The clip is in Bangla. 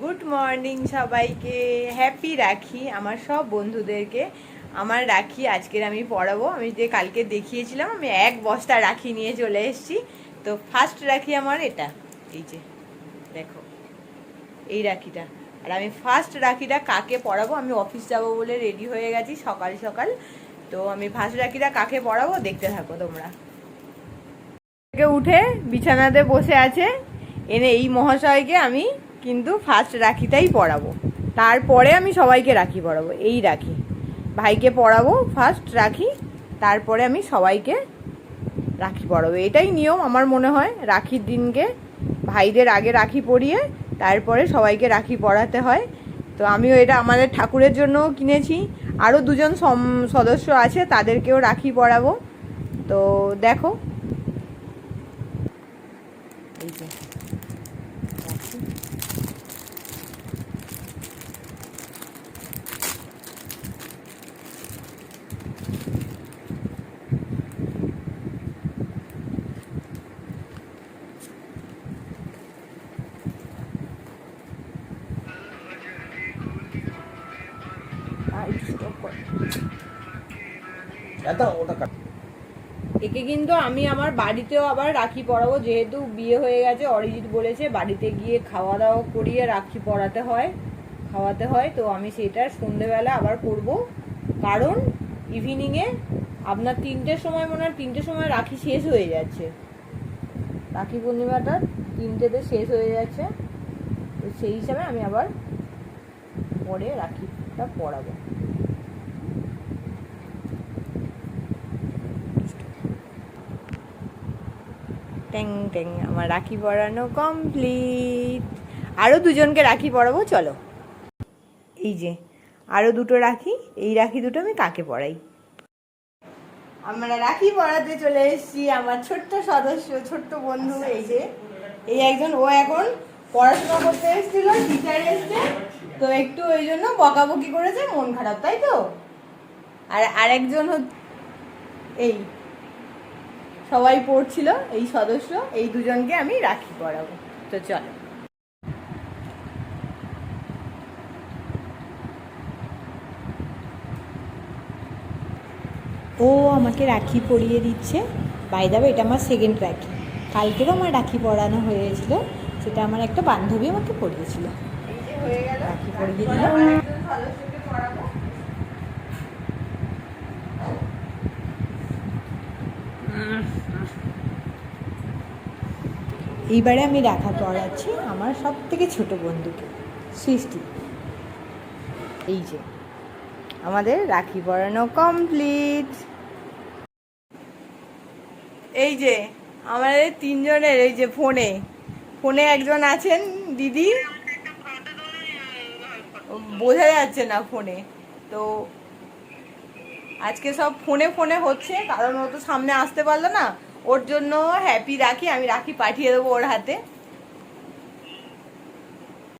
গুড মর্নিং সবাইকে। হ্যাপি রাখি আমার সব বন্ধুদেরকে। আমার রাখি আজকের আমি পড়াবো। আমি যে কালকে দেখিয়েছিলাম, আমি এক বস্তা রাখি নিয়ে চলে এসেছি। তো ফার্স্ট রাখি আমার এটা। এই যে, দেখো, এই রাখিটা। আর আমি ফার্স্ট রাখিটা কাকে পড়াবো? আমি অফিস যাব বলে রেডি হয়ে গেছি সকাল সকাল। তো আমি ফার্স্ট রাখিটা কাকে পড়াবো? দেখতে থাকো তোমরা। উঠে বিছানাতে বসে আছে। এনে এই মহাশয়কে আমি কিন্তু ফার্স্ট রাখিটাই পড়াবো তারপরে আমি সবাইকে রাখি পড়াবো এই রাখি। ভাইকে পড়াবো ফার্স্ট রাখি, তারপরে আমি সবাইকে রাখি পড়াবো এটাই নিয়ম আমার মনে হয়, রাখির দিনকে ভাইদের আগে রাখি পরিয়ে, তারপরে সবাইকে রাখি পড়াতে হয়। তো আমিও এটা আমাদের ঠাকুরের জন্যও কিনেছি। আরও দুজন সদস্য আছে, তাদেরকেও রাখি পরাবো। তো দেখো এই যে রাখি। আহ, একটু stop কর। দাদা ওটা কাট একে কিন্তু আমি আমার বাড়িতেও আবার রাখি পরাবো। যেহেতু বিয়ে হয়ে গেছে, অরিজিৎ বলেছে, বাড়িতে গিয়ে খাওয়া দাওয়া করিয়ে রাখি পরাতে হয়, খাওয়াতে হয়। তো আমি সেটা সন্ধেবেলা আবার করব। কারণ ইভিনিংয়ে আপনার তিনটের সময় মনে হয় তিনটের সময় রাখি শেষ হয়ে যাচ্ছে। রাখি পূর্ণিমাটা তিনটেতে শেষ হয়ে যাচ্ছে। তো সেই হিসাবে আমি আবার পরে রাখিটা পরাবো। ট্যাং ট্যাং আমার রাখি পরানো কমপ্লিট আরও দুজনকে রাখি পরাবো চলো। এই যে আরও দুটো রাখি এই রাখি দুটো আমি কাকে পরাই? আমরা রাখি পরাতে চলে এসেছি আমার ছোট্ট সদস্য ছোট্ট বন্ধু এই যে। এই একজন ও এখন পড়াশোনা করতে এসেছিল টিচার এসছে। তো একটু ওই জন্য বকাবকি করেছে মন খারাপ তাই তো? আর আরেকজন এই সবাই পড়ছিল এই সদস্য এই দুজনকে আমি রাখি পড়াবো তো চলো। ও আমাকে রাখি পরিয়ে দিচ্ছে। বাইদাবে এটা আমার সেকেন্ড রাখি। কালকেও আমার রাখি পরানো হয়েছিল সেটা আমার একটা বান্ধবী আমাকে পরিয়েছিল। রাখি পরিয়ে দিল। এইবারে আমি রাখা পড়াচ্ছি আমার সব থেকে ছোট বন্ধুকে, সৃষ্টি। এই যে, আমাদের রাখি পরানো কমপ্লিট এই যে, আমাদের তিনজনের এই যে ফোনে ফোনে একজন আছেন, দিদি? বোঝা যাচ্ছে না ফোনে। তো আজকে সব ফোনে ফোনে হচ্ছে, কারণ ও তো সামনে আসতে পারল না। ওর জন্য হ্যাপি রাখি, আমি রাখি, পাঠিয়ে দেবো ওর হাতে।